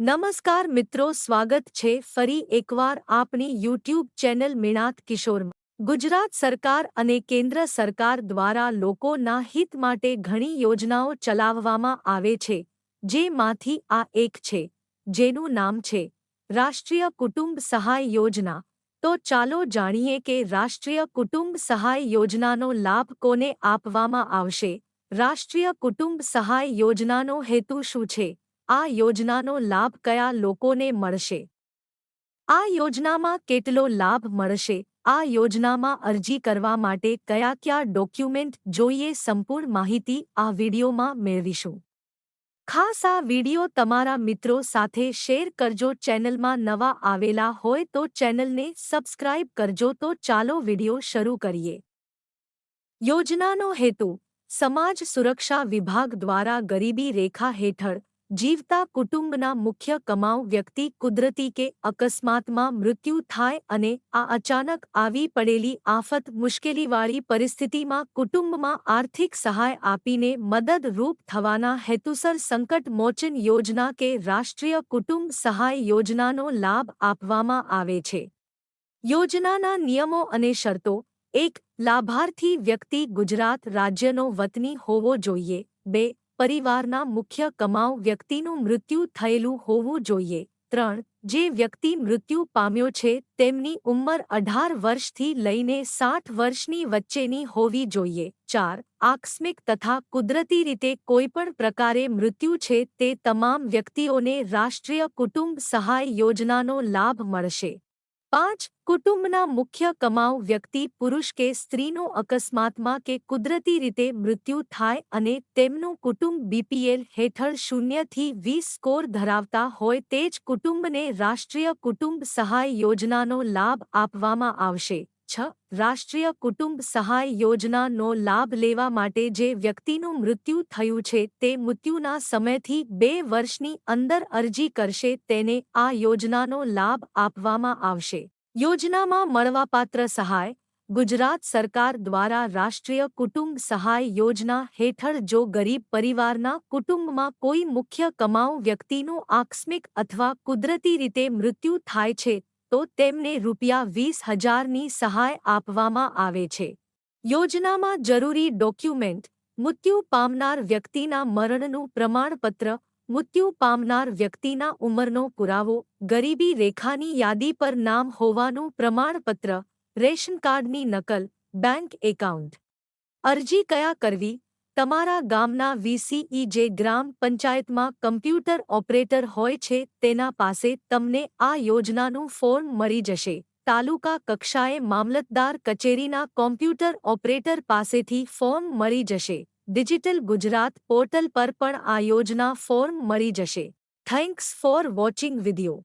નમસ્કાર મિત્રો, સ્વાગત છે ફરી એકવાર આપની યુટ્યુબ ચેનલ મિણાત કિશોરમાં. ગુજરાત સરકાર અને કેન્દ્ર સરકાર દ્વારા લોકોના હિત માટે ઘણી યોજનાઓ ચલાવવામાં આવે છે, જેમાંથી આ એક છે, જેનું નામ છે, રાષ્ટ્રીય કુટુંબ સહાય યોજના. તો ચાલો જાણીએ કે રાષ્ટ્રીય કુટુંબ સહાય યોજનાનો લાભ કોને આપવામાં આવશે? રાષ્ટ્રીય કુટુંબ સહાય યોજનાનો હેતુ શું છે? આ યોજનાનો લાભ કયા લોકોને મળશે? આ યોજનામાં કેટલો લાભ મળશે? આ યોજનામાં અરજી કરવા માટે કયા કયા ડોક્યુમેન્ટ જોઈએ? સંપૂર્ણ માહિતી આ વિડીયોમાં મેળવીશું. ખાસ આ વીડિયો તમારા મિત્રો સાથે શેર કરજો. ચેનલમાં નવા આવેલા હોય તો ચેનલને સબસ્ક્રાઇબ કરજો. તો ચાલો વીડિયો શરૂ કરીએ. યોજનાનો હેતુ, સમાજ સુરક્ષા વિભાગ દ્વારા ગરીબી રેખા હેઠળ જીવતા કુટુંબના મુખ્ય કમાઉ વ્યક્તિ કુદરતી કે અકસ્માતમાં મૃત્યુ થાય અને આ અચાનક આવી પડેલી આફત મુશ્કેલીવાળી પરિસ્થિતિમાં કુટુંબમાં આર્થિક સહાય આપીને મદદરૂપ થવાના હેતુસર સંકટ મોચન યોજના કે રાષ્ટ્રીય કુટુંબ સહાય યોજનાનો લાભ આપવામાં આવે છે. યોજનાના નિયમો અને શરતો. એક, લાભાર્થી વ્યક્તિ ગુજરાત રાજ્યનો વતની હોવો જોઈએ. બે પરિવારના મુખ્ય કમાઉ વ્યક્તિનું મૃત્યુ થયેલું હોવું જોઈએ. ત્રણ, જે વ્યક્તિ મૃત્યુ પામ્યો છે, તેમની ઉંમર અઢાર વર્ષથી લઈને સાઠ વર્ષની વચ્ચેની હોવી જોઈએ. ચાર, આકસ્મિક તથા કુદરતી રીતે કોઈપણ પ્રકારે મૃત્યુ છે, તે તમામ વ્યક્તિઓને રાષ્ટ્રીય કુટુંબ સહાય યોજનાનો લાભ મળશે. પાંચ કુટુંબના મુખ્ય કમાઉ વ્યક્તિ પુરુષ કે સ્ત્રીનો અકસ્માતમાં કે કુદરતી રીતે મૃત્યુ થાય અને તેમનું કુટુંબ બીપીએલ હેઠળ શૂન્યથી વીસ સ્કોર ધરાવતા હોય તે જ કુટુંબને રાષ્ટ્રીય કુટુંબ સહાય યોજનાનો લાભ આપવામાં આવશે. છ રાષ્ટ્રીય કુટુંબ સહાય યોજનાનો લાભ લેવા માટે જે વ્યક્તિનું મૃત્યુ થયું છે તે મૃત્યુના સમયથી બે વર્ષની અંદર અરજી કરશે તેને આ યોજનાનો લાભ આપવામાં આવશે. યોજનામાં મળવાપાત્ર સહાય, ગુજરાત સરકાર દ્વારા રાષ્ટ્રીય કુટુંબ સહાય યોજના હેઠળ જો ગરીબ પરિવારના કુટુંબમાં કોઈ મુખ્ય કમાઉ વ્યક્તિનું આકસ્મિક અથવા કુદરતી રીતે મૃત્યુ થાય છે તો તેમને રૂપિયા વીસ હજારની સહાય આપવામાં આવે છે. યોજનામાં જરૂરી ડોક્યુમેન્ટ, મૃત્યુ પામનાર વ્યક્તિના મરણનું પ્રમાણપત્ર, મૃત્યુ પામનાર વ્યક્તિના ઉંમરનો પુરાવો, ગરીબી રેખાની યાદી પર નામ હોવાનું પ્રમાણપત્ર, રેશન કાર્ડની નકલ, બેંક એકાઉન્ટ. અરજી કયા કરવી? તમારા ગામના વીસીઈ જે ગ્રામ પંચાયતમાં કમ્પ્યુટર ઓપરેટર હોય છે, તેના પાસે તમને આ યોજનાનું ફોર્મ મળી જશે. તાલુકા કક્ષાએ મામલતદાર કચેરીના કોમ્પ્યુટર ઓપરેટર પાસેથી ફોર્મ મળી જશે. ડિજિટલ ગુજરાત પોર્ટલ પર પણ આ યોજના ફોર્મ મળી જશે. Thanks for watching video